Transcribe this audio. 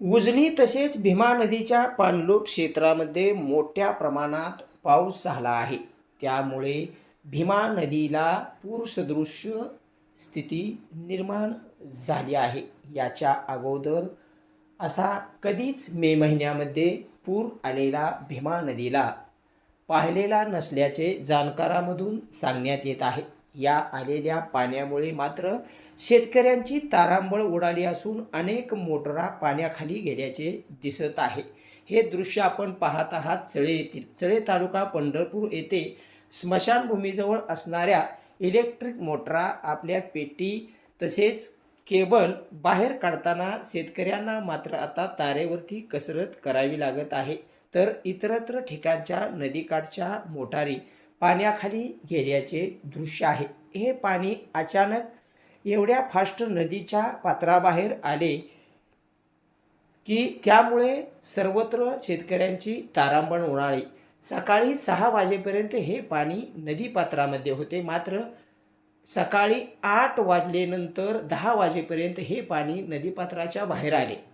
उजनी तसेच भीमा नदीच्या पाणलोट क्षेत्रामध्ये मोठ्या प्रमाणात पाऊस झाला आहे. त्यामुळे भीमा नदीला पूरसदृश्य स्थिती निर्माण झाली आहे. याच्या अगोदर असा कधीच मे महिन्यामध्ये पूर आलेला भीमा नदीला पाहिलेला नसल्याचे जाणकारामधून सांगण्यात येत आहे. या आलेल्या पाण्यामुळे मात्र शेतकऱ्यांची तारांबळ उडाली असून अनेक मोटरा पाण्याखाली गेल्याचे दिसत आहे. हे दृश्य आपण पाहत आहात चळे येथील. चळे तालुका पंढरपूर येथे स्मशानभूमीजवळ असणाऱ्या इलेक्ट्रिक मोटरा आपल्या पेटी तसेच केबल बाहेर काढताना शेतकऱ्यांना मात्र आता तारेवरती कसरत करावी लागत आहे. तर इतरत्र ठिकाणच्या नदीकाठच्या मोटारी पाण्याखाली गेल्याचे दृश्य आहे. हे पाणी अचानक एवढ्या फास्ट नदीच्या पात्राबाहेर आले की त्यामुळे सर्वत्र शेतकऱ्यांची तारांबण उडाली. सकाळी सहा वाजेपर्यंत हे पाणी नदीपात्रामध्ये होते. मात्र सकाळी आठ वाजल्यानंतर दहा वाजेपर्यंत हे पाणी नदीपात्राच्या बाहेर आले.